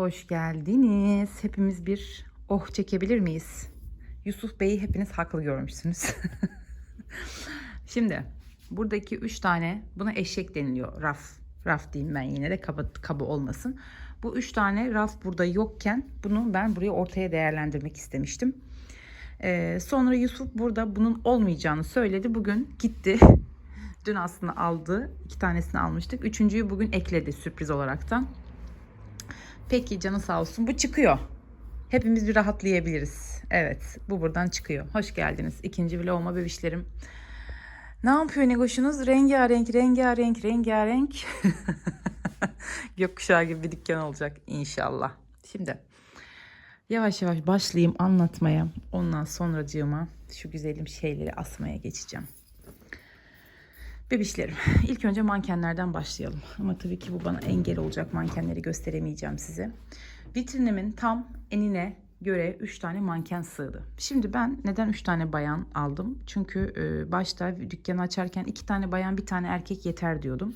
Hoş geldiniz. Hepimiz bir oh çekebilir miyiz? Yusuf Bey'i hepiniz haklı görmüşsünüz. Şimdi buradaki üç tane buna eşek deniliyor. Raf. Raf diyeyim ben yine de kaba, kaba olmasın. Bu üç tane raf burada yokken bunu ben buraya ortaya değerlendirmek istemiştim. Ee, sonra Yusuf burada bunun olmayacağını söyledi. Bugün gitti. Dün aslında aldı. iki tanesini almıştık. Üçüncüyü bugün ekledi sürpriz olaraktan. Peki canı sağ olsun. Bu çıkıyor. Hepimiz bir rahatlayabiliriz. Evet bu buradan çıkıyor. Hoş geldiniz. İkinci vloguma bebişlerim. Ne yapıyor Negoş'unuz? Rengarenk, rengarenk, rengarenk. Gökkuşağı gibi bir dükkan olacak inşallah. Şimdi yavaş yavaş başlayayım anlatmaya. Ondan sonracığıma şu güzelim şeyleri asmaya geçeceğim. Bebişlerim. İlk önce mankenlerden başlayalım. Ama tabii ki bu bana engel olacak. Mankenleri gösteremeyeceğim size. Vitrinimin tam enine göre 3 tane manken sığdı. Şimdi ben neden 3 tane bayan aldım? Çünkü e, başta dükkanı açarken 2 tane bayan bir tane erkek yeter diyordum.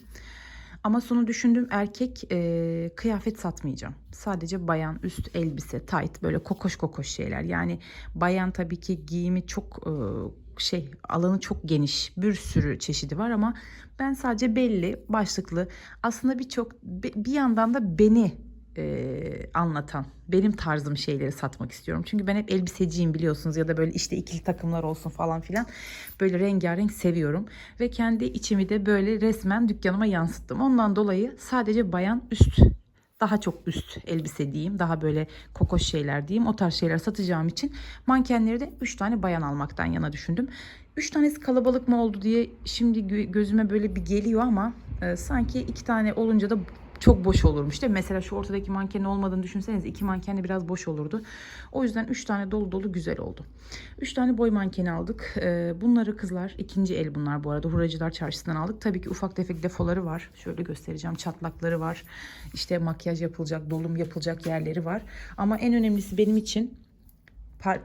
Ama sonra düşündüm erkek e, kıyafet satmayacağım. Sadece bayan üst elbise, tight böyle kokoş kokoş şeyler. Yani bayan tabii ki giyimi çok e, şey alanı çok geniş. Bir sürü çeşidi var ama ben sadece belli başlıklı aslında birçok bir yandan da beni e, anlatan benim tarzım şeyleri satmak istiyorum. Çünkü ben hep elbiseciyim biliyorsunuz ya da böyle işte ikili takımlar olsun falan filan. Böyle rengarenk seviyorum ve kendi içimi de böyle resmen dükkanıma yansıttım. Ondan dolayı sadece bayan üst daha çok üst elbise diyeyim. Daha böyle kokoş şeyler diyeyim. O tarz şeyler satacağım için mankenleri de 3 tane bayan almaktan yana düşündüm. 3 tanesi kalabalık mı oldu diye şimdi gözüme böyle bir geliyor ama e, sanki 2 tane olunca da çok boş olurmuş değil mi? Mesela şu ortadaki mankenin olmadığını düşünseniz iki manken de biraz boş olurdu. O yüzden üç tane dolu dolu güzel oldu. Üç tane boy mankeni aldık. Ee, bunları kızlar ikinci el bunlar bu arada. Huracılar çarşısından aldık. Tabii ki ufak tefek defoları var. Şöyle göstereceğim. Çatlakları var. İşte makyaj yapılacak, dolum yapılacak yerleri var. Ama en önemlisi benim için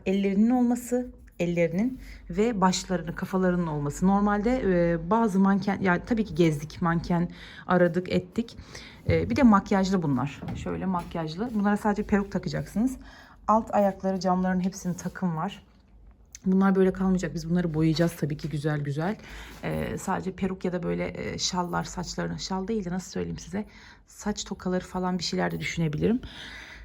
ellerinin olması ellerinin ve başlarının kafalarının olması. Normalde e, bazı manken ya tabii ki gezdik manken aradık ettik. E, bir de makyajlı bunlar. Şöyle makyajlı. Bunlara sadece peruk takacaksınız. Alt ayakları camların hepsinin takım var. Bunlar böyle kalmayacak. Biz bunları boyayacağız tabii ki güzel güzel. Ee, sadece peruk ya da böyle e, şallar saçlarını şal değil de nasıl söyleyeyim size saç tokaları falan bir şeyler de düşünebilirim.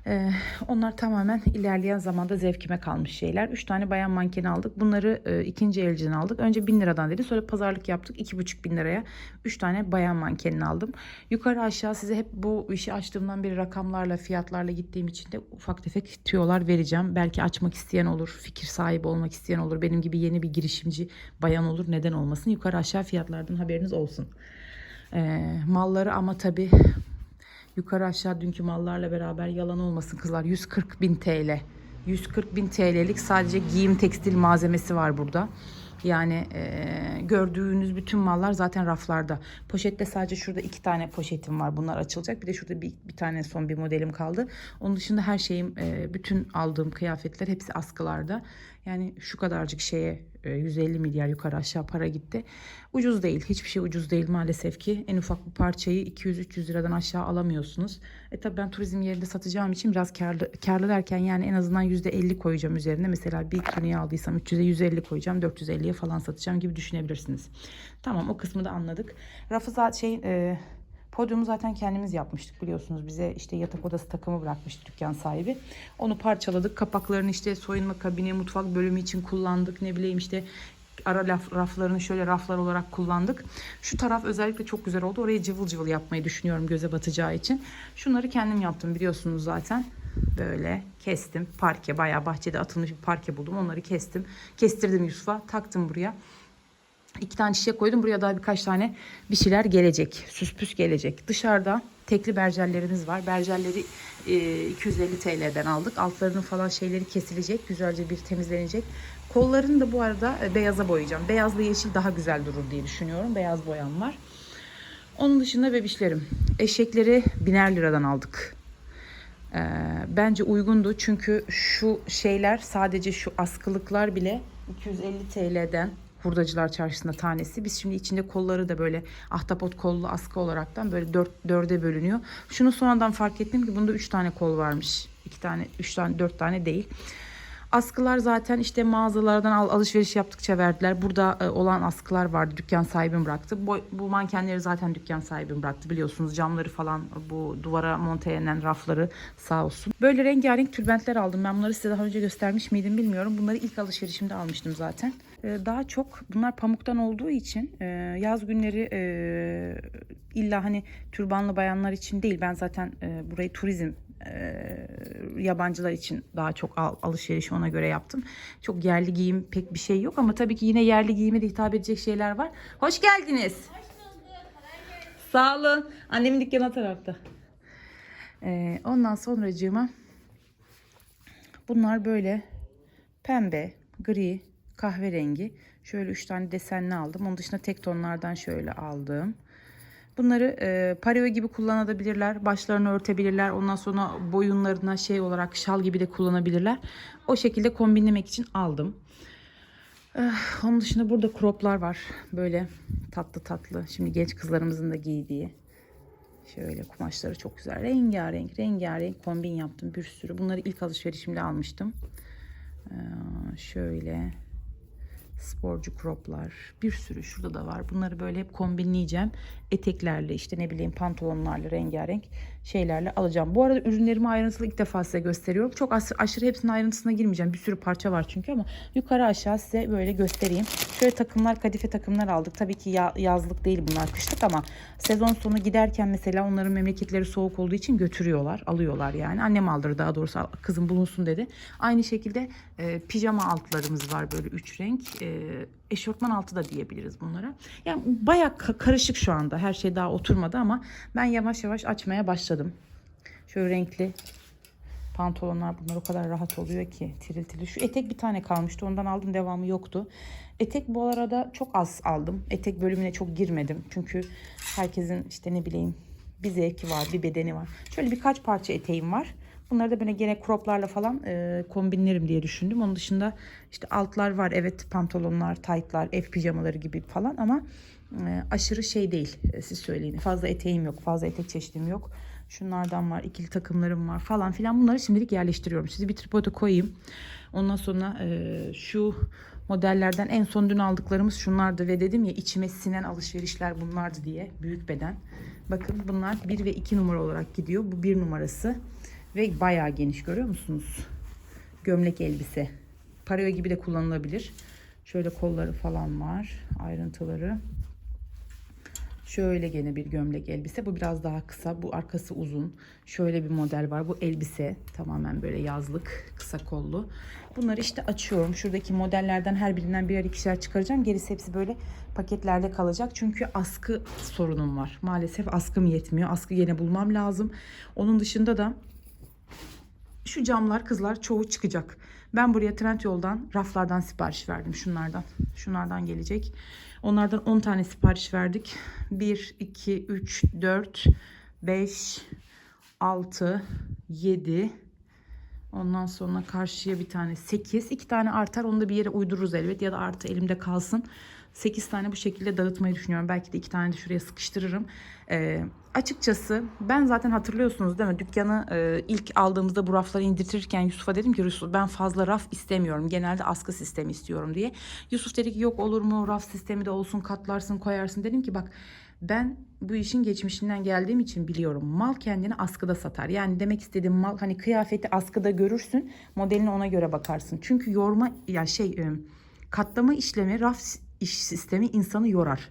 Ee, onlar tamamen ilerleyen zamanda zevkime kalmış şeyler. Üç tane bayan mankeni aldık. Bunları e, ikinci elciden aldık. Önce bin liradan dedi. Sonra pazarlık yaptık. iki buçuk bin liraya. Üç tane bayan mankenini aldım. Yukarı aşağı size hep bu işi açtığımdan beri rakamlarla, fiyatlarla gittiğim için de ufak tefek tüyolar vereceğim. Belki açmak isteyen olur. Fikir sahibi olmak isteyen olur. Benim gibi yeni bir girişimci bayan olur. Neden olmasın? Yukarı aşağı fiyatlardan haberiniz olsun. Ee, malları ama tabii Yukarı aşağı dünkü mallarla beraber yalan olmasın kızlar 140 bin TL. 140 bin TL'lik sadece giyim tekstil malzemesi var burada. Yani e, gördüğünüz bütün mallar zaten raflarda. Poşette sadece şurada iki tane poşetim var. Bunlar açılacak. Bir de şurada bir, bir tane son bir modelim kaldı. Onun dışında her şeyim, e, bütün aldığım kıyafetler hepsi askılarda. Yani şu kadarcık şeye 150 milyar yukarı aşağı para gitti. Ucuz değil. Hiçbir şey ucuz değil maalesef ki. En ufak bir parçayı 200-300 liradan aşağı alamıyorsunuz. E tabi ben turizm yerinde satacağım için biraz karlı, karlı derken yani en azından %50 koyacağım üzerine. Mesela bir tuniği aldıysam 300'e 150 koyacağım. 450'ye falan satacağım gibi düşünebilirsiniz. Tamam o kısmı da anladık. Rafı zaten şey... E, Podyumu zaten kendimiz yapmıştık biliyorsunuz. Bize işte yatak odası takımı bırakmıştı dükkan sahibi. Onu parçaladık. Kapaklarını işte soyunma kabini, mutfak bölümü için kullandık. Ne bileyim işte ara laf, raflarını şöyle raflar olarak kullandık. Şu taraf özellikle çok güzel oldu. Orayı cıvıl cıvıl yapmayı düşünüyorum göze batacağı için. Şunları kendim yaptım biliyorsunuz zaten. Böyle kestim. Parke bayağı bahçede atılmış bir parke buldum. Onları kestim. Kestirdim Yusuf'a. Taktım buraya. İki tane çiçek koydum. Buraya daha birkaç tane bir şeyler gelecek. Süspüs gelecek. Dışarıda tekli bercellerimiz var. Bercelleri e, 250 TL'den aldık. Altlarının falan şeyleri kesilecek. Güzelce bir temizlenecek. Kollarını da bu arada e, beyaza boyayacağım. Beyazlı yeşil daha güzel durur diye düşünüyorum. Beyaz boyam var. Onun dışında bebişlerim. Eşekleri biner liradan aldık. Ee, bence uygundu çünkü şu şeyler sadece şu askılıklar bile 250 TL'den hurdacılar çarşısında tanesi. Biz şimdi içinde kolları da böyle ahtapot kollu askı olaraktan böyle dört, dörde bölünüyor. Şunu sonradan fark ettim ki bunda üç tane kol varmış. iki tane, üç tane, dört tane değil. Askılar zaten işte mağazalardan al, alışveriş yaptıkça verdiler. Burada e, olan askılar vardı. Dükkan sahibim bıraktı. Bu, bu mankenleri zaten dükkan sahibim bıraktı biliyorsunuz. Camları falan bu duvara monte edilen rafları sağ olsun. Böyle rengarenk tülbentler aldım. Ben bunları size daha önce göstermiş miydim bilmiyorum. Bunları ilk alışverişimde almıştım zaten. E, daha çok bunlar pamuktan olduğu için e, yaz günleri e, illa hani türbanlı bayanlar için değil. Ben zaten e, burayı turizm yabancılar için daha çok al, alışveriş ona göre yaptım. Çok yerli giyim pek bir şey yok ama tabii ki yine yerli giyime de hitap edecek şeyler var. Hoş geldiniz. Sağ olun. Annemin dükkanı tarafta. Ee, ondan sonracığıma bunlar böyle pembe, gri, kahverengi. Şöyle üç tane desenli aldım. Onun dışında tek tonlardan şöyle aldım. Bunları e, pareo gibi kullanabilirler. Başlarını örtebilirler. Ondan sonra boyunlarına şey olarak şal gibi de kullanabilirler. O şekilde kombinlemek için aldım. Eh, onun dışında burada croplar var. Böyle tatlı tatlı. Şimdi genç kızlarımızın da giydiği. Şöyle kumaşları çok güzel. Rengarenk, rengarenk kombin yaptım bir sürü. Bunları ilk alışverişimde almıştım. Ee, şöyle sporcu croplar bir sürü şurada da var. Bunları böyle hep kombinleyeceğim. Eteklerle işte ne bileyim pantolonlarla rengarenk şeylerle alacağım. Bu arada ürünlerimi ayrıntılı ilk defa size gösteriyorum. Çok aşırı, aşırı hepsinin ayrıntısına girmeyeceğim. Bir sürü parça var çünkü ama yukarı aşağı size böyle göstereyim. Şöyle takımlar, kadife takımlar aldık. Tabii ki ya- yazlık değil bunlar kışlık ama sezon sonu giderken mesela onların memleketleri soğuk olduğu için götürüyorlar, alıyorlar yani. Annem aldırdı daha doğrusu kızım bulunsun dedi. Aynı şekilde e, pijama altlarımız var böyle üç renk. E, eşortman altı da diyebiliriz bunlara. Yani bayağı ka- karışık şu anda. Her şey daha oturmadı ama ben yavaş yavaş açmaya başladım. Şöyle renkli pantolonlar bunlar o kadar rahat oluyor ki tiril tiril. Şu etek bir tane kalmıştı ondan aldım devamı yoktu. Etek bu arada çok az aldım. Etek bölümüne çok girmedim. Çünkü herkesin işte ne bileyim bir zevki var bir bedeni var. Şöyle birkaç parça eteğim var. Bunları da böyle gene croplarla falan e, kombinlerim diye düşündüm. Onun dışında işte altlar var evet pantolonlar, taytlar, ev pijamaları gibi falan ama e, aşırı şey değil e, siz söyleyin. Fazla eteğim yok, fazla etek çeşidim yok. Şunlardan var, ikili takımlarım var falan filan. Bunları şimdilik yerleştiriyorum. Sizi bir tripoda koyayım. Ondan sonra e, şu modellerden en son dün aldıklarımız şunlardı ve dedim ya içime sinen alışverişler bunlardı diye. Büyük beden. Bakın bunlar 1 ve 2 numara olarak gidiyor. Bu 1 numarası ve bayağı geniş görüyor musunuz? Gömlek elbise. Pareo gibi de kullanılabilir. Şöyle kolları falan var. Ayrıntıları. Şöyle gene bir gömlek elbise. Bu biraz daha kısa. Bu arkası uzun. Şöyle bir model var. Bu elbise. Tamamen böyle yazlık. Kısa kollu. Bunları işte açıyorum. Şuradaki modellerden her birinden birer ikişer çıkaracağım. Gerisi hepsi böyle paketlerde kalacak. Çünkü askı sorunum var. Maalesef askım yetmiyor. Askı yine bulmam lazım. Onun dışında da şu camlar kızlar çoğu çıkacak. Ben buraya Trendyol'dan raflardan sipariş verdim şunlardan. Şunlardan gelecek. Onlardan 10 tane sipariş verdik. 1, 2, 3, 4, 5, 6, 7. Ondan sonra karşıya bir tane 8. 2 tane artar onu da bir yere uydururuz elbet ya da artı elimde kalsın. 8 tane bu şekilde dağıtmayı düşünüyorum. Belki de 2 tane de şuraya sıkıştırırım. Ee, açıkçası ben zaten hatırlıyorsunuz değil mi? Dükkanı e, ilk aldığımızda bu rafları indirtirken Yusuf'a dedim ki Yusuf ben fazla raf istemiyorum. Genelde askı sistemi istiyorum diye. Yusuf dedi ki yok olur mu raf sistemi de olsun katlarsın koyarsın. Dedim ki bak ben bu işin geçmişinden geldiğim için biliyorum. Mal kendini askıda satar. Yani demek istediğim mal hani kıyafeti askıda görürsün. Modelini ona göre bakarsın. Çünkü yorma ya şey e, katlama işlemi raf iş sistemi insanı yorar.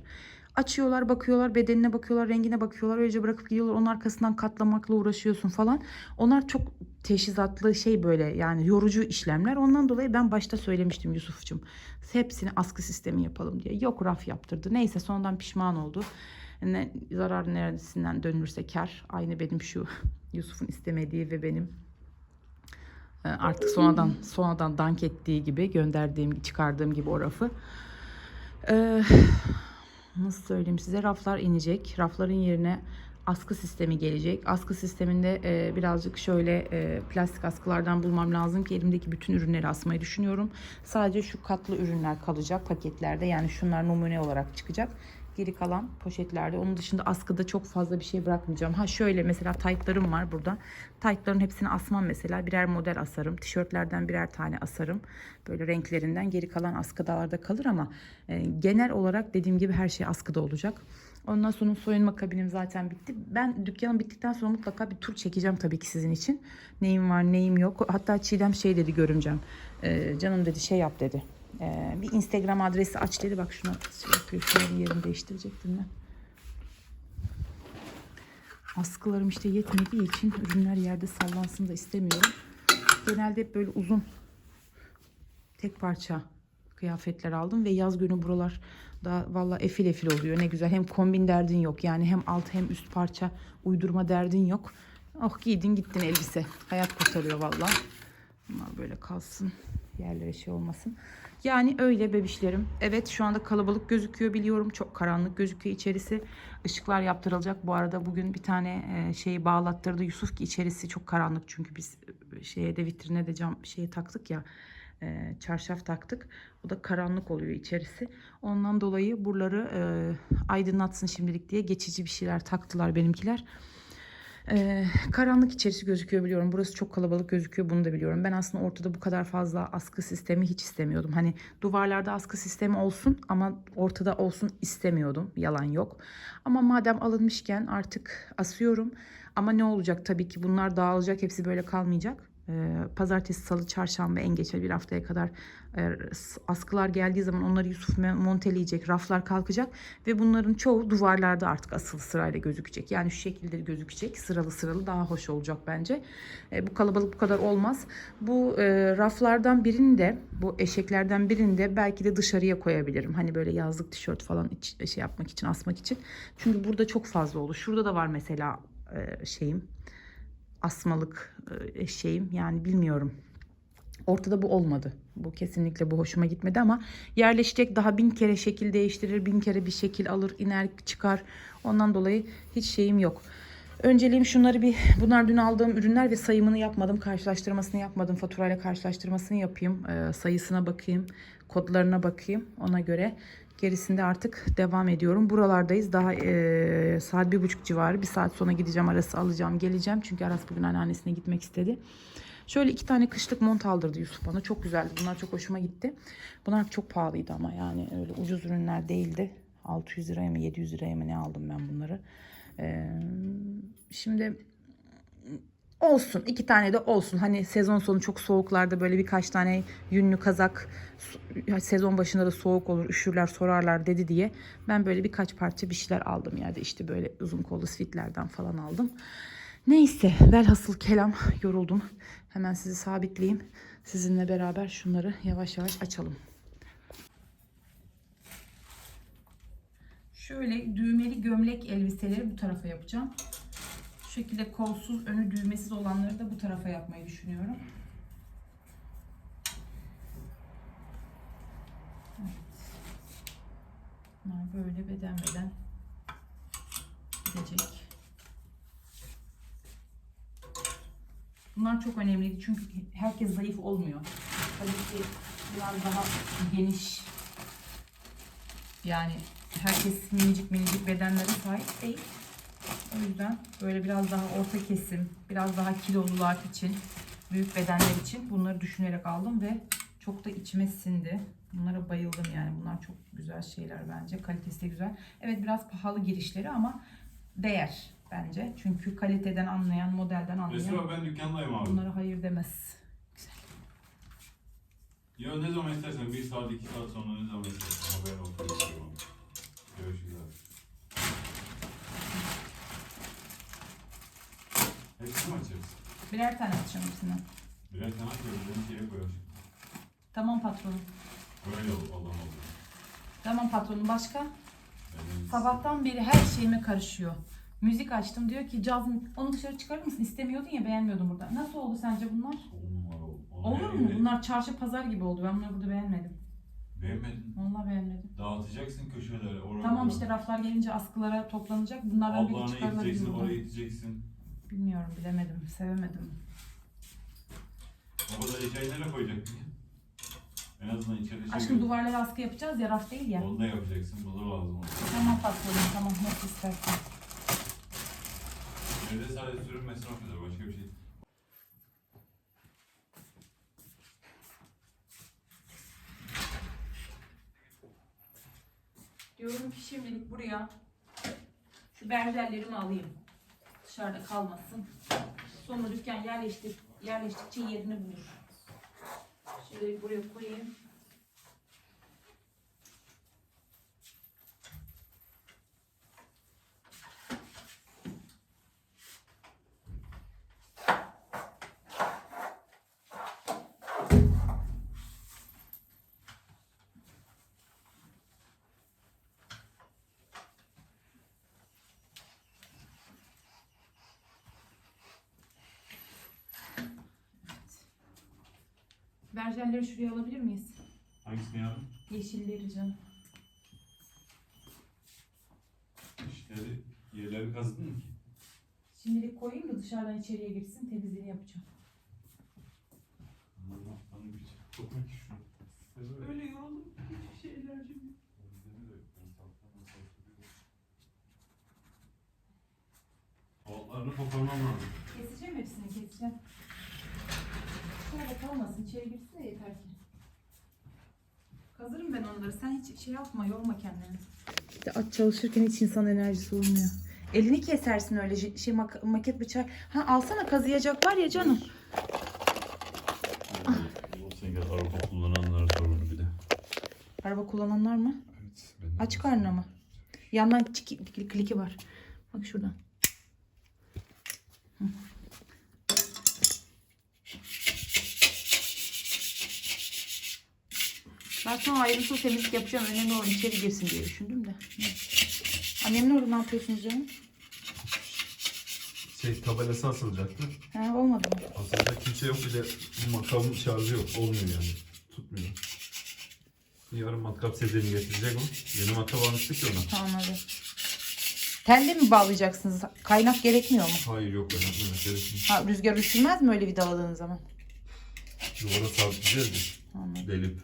Açıyorlar, bakıyorlar, bedenine bakıyorlar, rengine bakıyorlar. Öylece bırakıp gidiyorlar. Onun arkasından katlamakla uğraşıyorsun falan. Onlar çok teşhizatlı şey böyle yani yorucu işlemler. Ondan dolayı ben başta söylemiştim Yusuf'cum. Hepsini askı sistemi yapalım diye. Yok raf yaptırdı. Neyse sonradan pişman oldu. Ne, zarar neresinden dönülürse kar. Aynı benim şu Yusuf'un istemediği ve benim e, artık sonradan sonradan dank ettiği gibi gönderdiğim çıkardığım gibi o rafı. Ee, nasıl söyleyeyim size raflar inecek. Rafların yerine askı sistemi gelecek. Askı sisteminde e, birazcık şöyle e, plastik askılardan bulmam lazım ki elimdeki bütün ürünleri asmayı düşünüyorum. Sadece şu katlı ürünler kalacak paketlerde. Yani şunlar numune olarak çıkacak. Geri kalan poşetlerde. Onun dışında askıda çok fazla bir şey bırakmayacağım. Ha şöyle mesela taytlarım var burada. Taytların hepsini asmam mesela. Birer model asarım. Tişörtlerden birer tane asarım. Böyle renklerinden. Geri kalan askıdalarda kalır ama e, genel olarak dediğim gibi her şey askıda olacak. Ondan sonra soyunma kabinim zaten bitti. Ben dükkanım bittikten sonra mutlaka bir tur çekeceğim tabii ki sizin için. Neyim var neyim yok. Hatta Çiğdem şey dedi görümcem. Ee, canım dedi şey yap dedi. Ee, bir Instagram adresi aç dedi. Bak şuna şey yapıyor. Şöyle yerini değiştirecektim ben. Askılarım işte yetmediği için ürünler yerde sallansın da istemiyorum. Genelde hep böyle uzun tek parça kıyafetler aldım ve yaz günü buralar da valla efil efil oluyor ne güzel hem kombin derdin yok yani hem alt hem üst parça uydurma derdin yok oh giydin gittin elbise hayat kurtarıyor valla bunlar böyle kalsın yerlere şey olmasın yani öyle bebişlerim evet şu anda kalabalık gözüküyor biliyorum çok karanlık gözüküyor içerisi ışıklar yaptırılacak bu arada bugün bir tane e, şeyi bağlattırdı Yusuf ki içerisi çok karanlık çünkü biz e, şeye de vitrine de cam şeyi taktık ya e, çarşaf taktık. O da karanlık oluyor içerisi. Ondan dolayı buraları e, aydınlatsın şimdilik diye geçici bir şeyler taktılar benimkiler. E, karanlık içerisi gözüküyor biliyorum. Burası çok kalabalık gözüküyor bunu da biliyorum. Ben aslında ortada bu kadar fazla askı sistemi hiç istemiyordum. Hani duvarlarda askı sistemi olsun ama ortada olsun istemiyordum. Yalan yok. Ama madem alınmışken artık asıyorum. Ama ne olacak tabii ki bunlar dağılacak. Hepsi böyle kalmayacak. Ee, Pazartesi, salı, çarşamba en geç bir haftaya kadar e, askılar geldiği zaman onları Yusuf monteleyecek, raflar kalkacak ve bunların çoğu duvarlarda artık asılı sırayla gözükecek. Yani şu şekilde gözükecek, sıralı sıralı daha hoş olacak bence. E, bu kalabalık bu kadar olmaz. Bu e, raflardan birini de, bu eşeklerden birini de belki de dışarıya koyabilirim. Hani böyle yazlık tişört falan şey yapmak için, asmak için. Çünkü burada çok fazla olur. Şurada da var mesela şeyim asmalık e, şeyim yani bilmiyorum. Ortada bu olmadı. Bu kesinlikle bu hoşuma gitmedi ama yerleşecek daha bin kere şekil değiştirir, bin kere bir şekil alır, iner çıkar. Ondan dolayı hiç şeyim yok. Önceliğim şunları bir, bunlar dün aldığım ürünler ve sayımını yapmadım, karşılaştırmasını yapmadım. Faturayla karşılaştırmasını yapayım, e, sayısına bakayım, kodlarına bakayım ona göre. Gerisinde artık devam ediyorum. Buralardayız. Daha e, saat bir buçuk civarı. Bir saat sonra gideceğim. Arası alacağım. Geleceğim. Çünkü Aras bugün anneannesine gitmek istedi. Şöyle iki tane kışlık mont aldırdı Yusuf bana. Çok güzeldi. Bunlar çok hoşuma gitti. Bunlar çok pahalıydı ama yani öyle ucuz ürünler değildi. 600 liraya mı 700 liraya mı ne aldım ben bunları. Ee, şimdi olsun iki tane de olsun hani sezon sonu çok soğuklarda böyle birkaç tane yünlü kazak sezon başında da soğuk olur üşürler sorarlar dedi diye ben böyle birkaç parça bir şeyler aldım yani işte böyle uzun kollu sweatlerden falan aldım. Neyse velhasıl kelam yoruldum. Hemen sizi sabitleyeyim. Sizinle beraber şunları yavaş yavaş açalım. Şöyle düğmeli gömlek elbiseleri bu tarafa yapacağım. Şekilde kolsuz, önü düğmesiz olanları da bu tarafa yapmayı düşünüyorum. Evet. Böyle beden beden gidecek. Bunlar çok önemliydi çünkü herkes zayıf olmuyor. Tabii ki biraz daha geniş yani herkes minicik minicik bedenlere sahip değil. O yüzden böyle biraz daha orta kesim, biraz daha kilolular için, büyük bedenler için bunları düşünerek aldım ve çok da içime sindi. Bunlara bayıldım yani. Bunlar çok güzel şeyler bence. Kalitesi de güzel. Evet biraz pahalı girişleri ama değer bence. Çünkü kaliteden anlayan, modelden anlayan Mesela ben dükkandayım abi. bunlara hayır demez. Ya ne zaman istersen bir saat iki saat sonra ne zaman istersen haber olsun. Görüşürüz abi. Hepsini mi açarız? Birer tane atacağım hepsinden. Birer tane açarız. Beni şeye koyar. Tamam patronum. Öyle olur. Allah'ım olur. Tamam patronum. Başka? Yani Sabahtan beri her şeyime karışıyor. Müzik açtım diyor ki Cazmin onu dışarı çıkarır mısın? İstemiyordun ya beğenmiyordun burada. Nasıl oldu sence bunlar? On numara oldu. Ona Olur mu? Bunlar çarşı pazar gibi oldu. Ben bunları burada beğenmedim. Beğenmedin. Vallahi beğenmedim. Dağıtacaksın köşelere. Oraya Tamam işte raflar gelince askılara toplanacak. Bunlardan biri Altlarına çıkarılabilir iteceksin, buradan. oraya iteceksin. Bilmiyorum bilemedim. Sevemedim. Kadar eşyayı nereye koyacaksın ya? En azından içeri şey Aşkım duvarlara askı yapacağız ya raf değil ya. Onu da yapacaksın. Bu da lazım. Tamam patladım tamam nasıl istersen. Evde sadece sürünmesine o kadar. Başka bir şey. Diyorum ki şimdilik buraya şu berjerlerimi alayım. Dışarıda kalmasın. Sonra dükkan yerleştir, yerleştikçe yerini bulur. Şöyle buraya koyayım. Berjerleri şuraya alabilir miyiz? Hangisini yaptın? Yeşilleri canım. İşleri, yerleri kazıdın mı ki? Şimdilik koyayım da dışarıdan içeriye girsin temizliğini yapacağım. Allah bana bir şey. Kokma ki şunu. Öyle yoruldum. Hiçbir şey enerjim yok. Altlarını koparmam lazım. Keseceğim hepsini keseceğim. Dışarıda kalmasın içeri girsin de yeter ki. Onları. Sen hiç şey yapma yorma kendini. İşte at çalışırken hiç insan enerjisi olmuyor. Elini kesersin öyle şey, şey mak- maket bıçağı. Ha alsana kazıyacak var ya canım. Sen gel araba kullananlara sorulur bir de. Araba kullananlar mı? Evet. Ben Aç karnına mı? Yandan çiki- kli- kliki var. Bak şuradan. Hı. Ben sonra ayrıntılı temizlik yapacağım. Önemli olan içeri girsin diye düşündüm de. Annemle orada ne yapıyorsunuz canım? Şey tabelası asılacaktı. Ha, olmadı mı? Aslında kimse yok bir de bu matkabın şarjı yok. Olmuyor yani. Tutmuyor. Yarın matkap sedyerini getirecek o. Yeni matkap almıştık ya ona. Tamam hadi. Telle mi bağlayacaksınız? Kaynak gerekmiyor mu? Hayır yok yapmıyorum. Gerekmiyor. Ha, rüzgar üşümez mi öyle vidaladığınız zaman? Duvara sabitleyeceğiz mi? Anladım. Delip.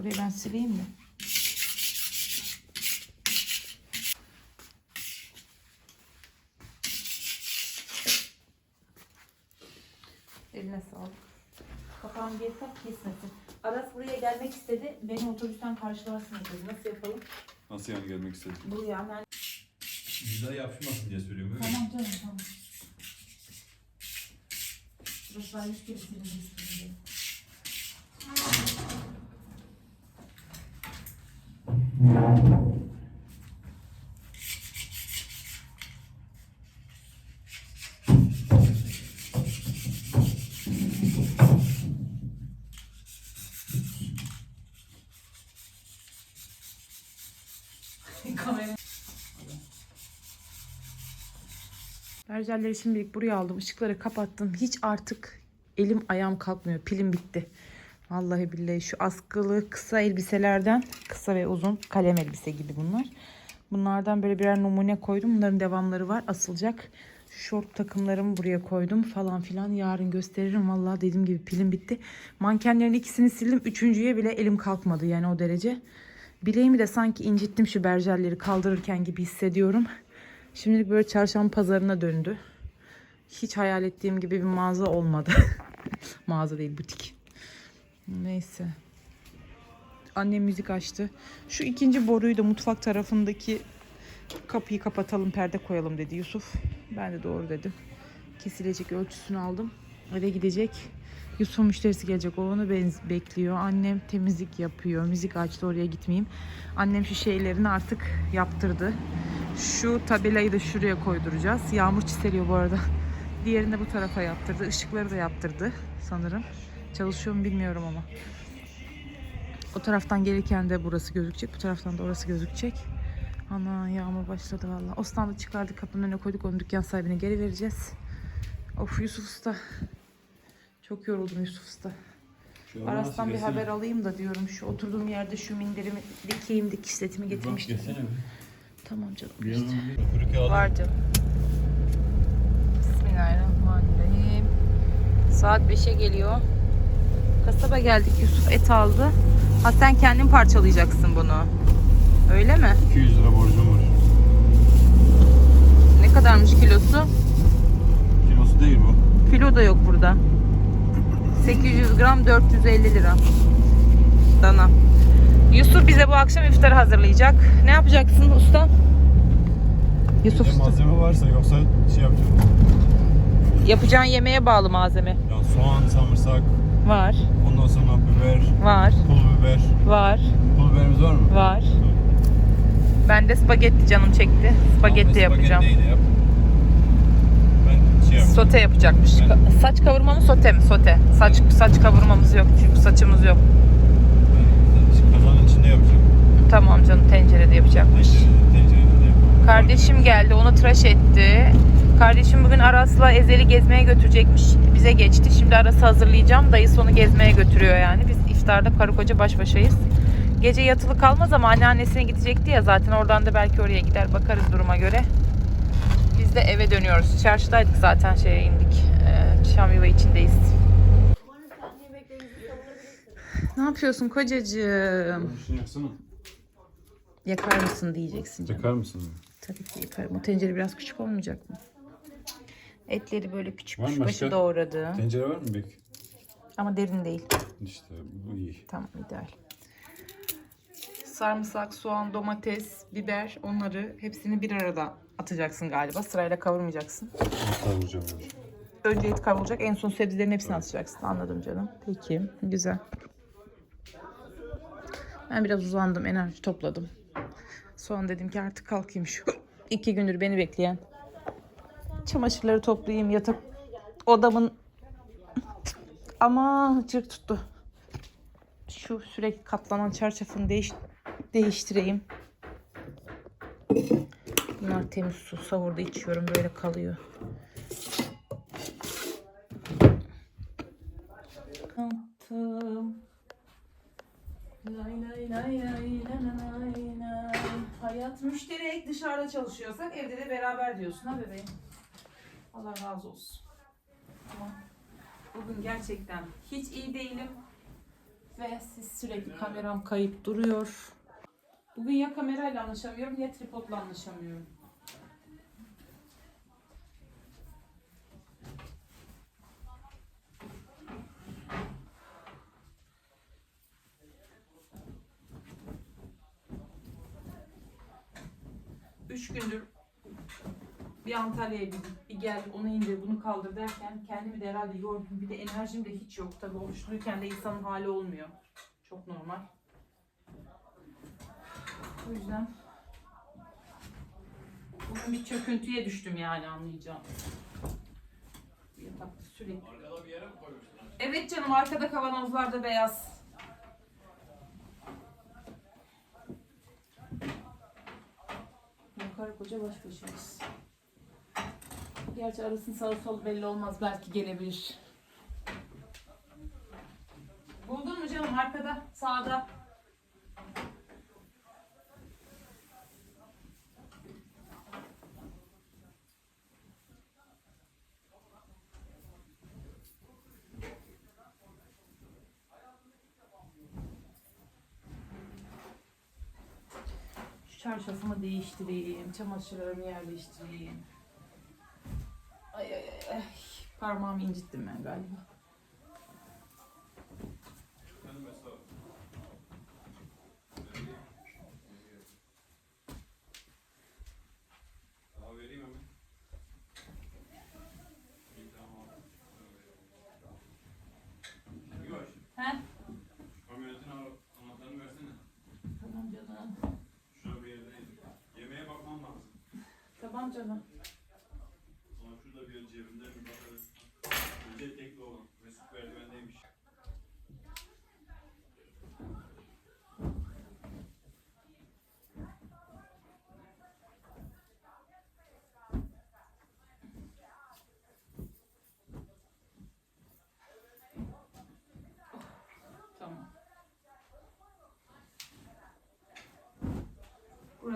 Orayı ben sileyim de. Eline sağlık. Kafam bir tak kesmesin. Aras buraya gelmek istedi. Beni otobüsten karşılarsın dedi. Nasıl yapalım? Nasıl yani gelmek istedin? Buraya hemen. Güzel yapışmasın diye söylüyorum öyle. Tamam canım tamam. Burası daha üç kere silindi Berjerleri şimdilik buraya aldım. Işıkları kapattım. Hiç artık elim ayağım kalkmıyor. Pilim bitti. Vallahi billahi şu askılı kısa elbiselerden kısa ve uzun kalem elbise gibi bunlar. Bunlardan böyle birer numune koydum. Bunların devamları var. Asılacak. Şort takımlarımı buraya koydum falan filan. Yarın gösteririm. Vallahi dediğim gibi pilim bitti. Mankenlerin ikisini sildim. Üçüncüye bile elim kalkmadı yani o derece. Bileğimi de sanki incittim şu berjerleri kaldırırken gibi hissediyorum. Şimdilik böyle çarşamba pazarına döndü. Hiç hayal ettiğim gibi bir mağaza olmadı. mağaza değil butik. Neyse. Annem müzik açtı. Şu ikinci boruyu da mutfak tarafındaki kapıyı kapatalım perde koyalım dedi Yusuf. Ben de doğru dedim. Kesilecek ölçüsünü aldım. Eve gidecek. Yusuf'un müşterisi gelecek. O onu bekliyor. Annem temizlik yapıyor. Müzik açtı oraya gitmeyeyim. Annem şu şeylerini artık yaptırdı. Şu tabelayı da şuraya koyduracağız. Yağmur çiseliyor bu arada. Diğerini de bu tarafa yaptırdı. Işıkları da yaptırdı sanırım. Çalışıyor mu bilmiyorum ama. O taraftan gelirken de burası gözükecek. Bu taraftan da orası gözükecek. Ana yağmur başladı valla. Osman'ı çıkardık kapının önüne koyduk onu dükkan sahibine geri vereceğiz. Of Yusuf Usta. Çok yoruldum Yusuf Usta. Aras'tan bir haber alayım da diyorum. Şu oturduğum yerde şu minderimi dikeyim dikiş setimi getirmiştim. Tamam canım. işte. Var canım. Bismillahirrahmanirrahim. Saat 5'e geliyor. Kasaba geldik. Yusuf et aldı. Ha sen kendin parçalayacaksın bunu. Öyle mi? 200 lira borcum var. Ne kadarmış kilosu? Kilosu değil bu. Kilo da yok burada. 800 gram 450 lira. Dana. Yusuf bize bu akşam iftar hazırlayacak. Ne yapacaksın usta? Yusuf usta. malzeme varsa yoksa şey yapacağım. Yapacağın yemeğe bağlı malzeme. Yani soğan, samırsak, Var. Ondan sonra biber, Var. pul biber. Var. Pul biberimiz var mı? Var. Ben de spagetti canım çekti. Spagetti Tamam, yapacağım. yap. Ben şey yapayım. Sote yapacakmış. Ben- Ka- Saç kavurma mı sote mi? Sote. Saç saç kavurmamız yok çünkü saçımız yok. Ben kazanın içinde yapacağım. Tamam canım tencerede yapacakmış. Tencerede, tencerede de yapalım. Kardeşim geldi onu tıraş etti. Kardeşim bugün Aras'la Ezel'i gezmeye götürecekmiş. Bize geçti. Şimdi Aras'ı hazırlayacağım. Dayısı onu gezmeye götürüyor yani. Biz iftarda karı koca baş başayız. Gece yatılı kalmaz ama anneannesine gidecekti ya zaten oradan da belki oraya gider bakarız duruma göre. Biz de eve dönüyoruz. Çarşıdaydık zaten şeye indik. Ee, Şam yuva içindeyiz. Ne yapıyorsun kocacığım? Şunu yaksana. Yakar mısın diyeceksin canım. Yakar mısın? Tabii ki yaparım. O tencere biraz küçük olmayacak mı? Etleri böyle küçük Var mı kuşbaşı başka? doğradı. Tencere var mı Bek? Ama derin değil. İşte bu iyi. Tamam ideal. Sarımsak, soğan, domates, biber onları hepsini bir arada atacaksın galiba. Sırayla kavurmayacaksın. Kavuracağım önce. Önce et kavrulacak. En son sebzelerin hepsini atacaksın. Anladım canım. Peki. Güzel. Ben biraz uzandım. Enerji topladım. Sonra dedim ki artık kalkayım şu iki gündür beni bekleyen çamaşırları toplayayım. Yatak odamın ama cırk tuttu. Şu sürekli katlanan çarşafını değiş değiştireyim. Bunlar temiz su. Sahurda içiyorum. Böyle kalıyor. Kalktım. Lay lay. Hayat müşterek dışarıda çalışıyorsak evde de beraber diyorsun ha bebeğim. Allah razı olsun. Bugün gerçekten hiç iyi değilim. Ve siz sürekli kameram kayıp duruyor. Bugün ya kamerayla anlaşamıyorum ya tripodla anlaşamıyorum. Üç gündür bir Antalya'ya bir, bir gel, onu indir, bunu kaldır derken kendimi de herhalde yordum. Bir de enerjim de hiç yok. Tabii oruçluyken de insanın hali olmuyor. Çok normal. O yüzden bugün bir çöküntüye düştüm yani anlayacağım. Yatakta sürekli. Evet canım arkada kavanozlarda beyaz. Karı koca baş başayız. Gerçi arasın sağı sol belli olmaz. Belki gelebilir. Buldun mu canım arkada sağda? Şu çarşafımı değiştireyim. Çamaşırlarımı yerleştireyim. Ay ay ay ay. Parmağımı incittim ben galiba. Tamam canım. Şurada bir yerdeydi. Yemeğe bakmam lazım. Tamam canım. Sonra şurada bir cebimde bir bakarız. Önce tekli olan. Mesut merdivendeymiş.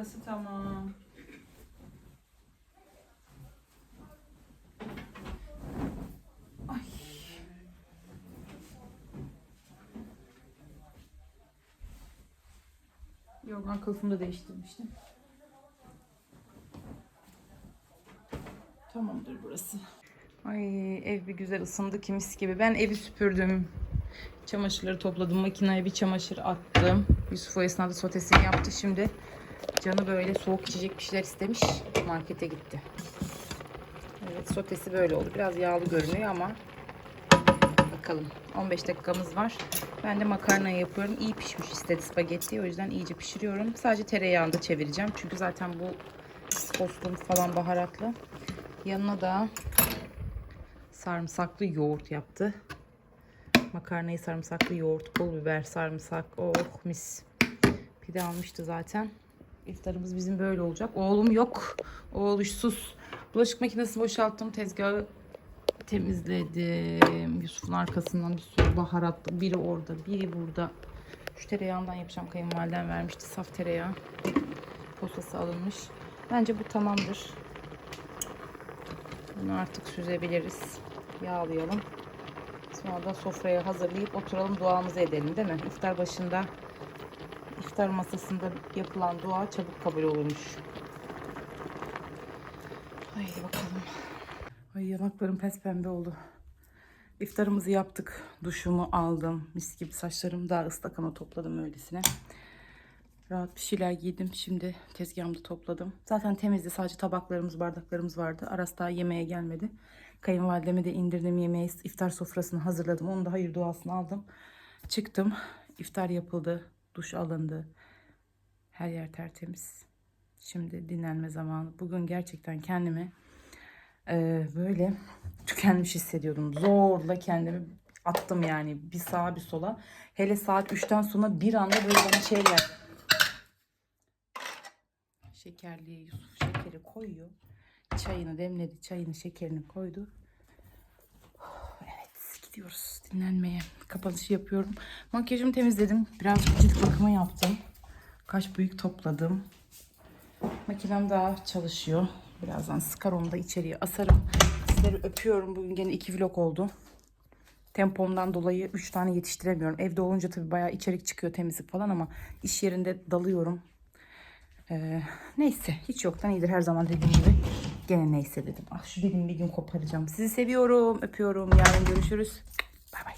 Burası tamam. Ay. Yorgan kılıfımı da değiştirmiştim. Tamamdır burası. Ay ev bir güzel ısındı ki mis gibi. Ben evi süpürdüm. Çamaşırları topladım. Makineye bir çamaşır attım. Yusuf o esnada sotesini yaptı. Şimdi canı böyle soğuk içecek bir şeyler istemiş. Markete gitti. Evet sotesi böyle oldu. Biraz yağlı görünüyor ama bakalım. 15 dakikamız var. Ben de makarnayı yapıyorum. İyi pişmiş istedi spagetti. O yüzden iyice pişiriyorum. Sadece tereyağında çevireceğim. Çünkü zaten bu soslu falan baharatlı. Yanına da sarımsaklı yoğurt yaptı. Makarnayı sarımsaklı yoğurt, pul biber, sarımsak. Oh mis. Pide almıştı zaten. İftarımız bizim böyle olacak. Oğlum yok. Oğluş sus. Bulaşık makinesini boşalttım. Tezgahı temizledim. Yusuf'un arkasından bir sürü baharatlı. Biri orada, biri burada. Şu tereyağından yapacağım. Kayınvaliden vermişti. Saf tereyağı. Posası alınmış. Bence bu tamamdır. Bunu artık süzebiliriz. Yağlayalım. Sonra da sofrayı hazırlayıp oturalım duamızı edelim değil mi? İftar başında iftar masasında yapılan dua çabuk kabul olurmuş. Haydi bakalım. Ay yanaklarım pes pembe oldu. İftarımızı yaptık. Duşumu aldım. Mis gibi saçlarımı daha ıslak ama topladım öylesine. Rahat bir şeyler giydim. Şimdi tezgahımda topladım. Zaten temizdi. Sadece tabaklarımız, bardaklarımız vardı. Aras daha yemeğe gelmedi. Kayınvalideme de indirdim yemeği. iftar sofrasını hazırladım. Onun da hayır duasını aldım. Çıktım. İftar yapıldı. Duş alındı. Her yer tertemiz. Şimdi dinlenme zamanı. Bugün gerçekten kendimi eee, böyle tükenmiş hissediyordum. Zorla kendimi attım yani bir sağa bir sola. Hele saat 3'ten sonra bir anda böyle bana şeyler şekerliğe Yusuf şekeri koyuyor. Çayını demledi, çayını şekerini koydu. Gidiyoruz dinlenmeye. Kapanışı yapıyorum. Makyajımı temizledim. Biraz cilt bakımı yaptım. Kaş büyük topladım. Makinem daha çalışıyor. Birazdan sıkar onu da içeriye asarım. Sizleri öpüyorum. Bugün gene iki vlog oldu. Tempomdan dolayı 3 tane yetiştiremiyorum. Evde olunca tabii bayağı içerik çıkıyor temizlik falan ama iş yerinde dalıyorum. Ee, neyse hiç yoktan iyidir her zaman dediğim gibi. Gene neyse dedim. Ah şu dilimi bir gün koparacağım. Sizi seviyorum, öpüyorum. Yarın görüşürüz. Bay bay.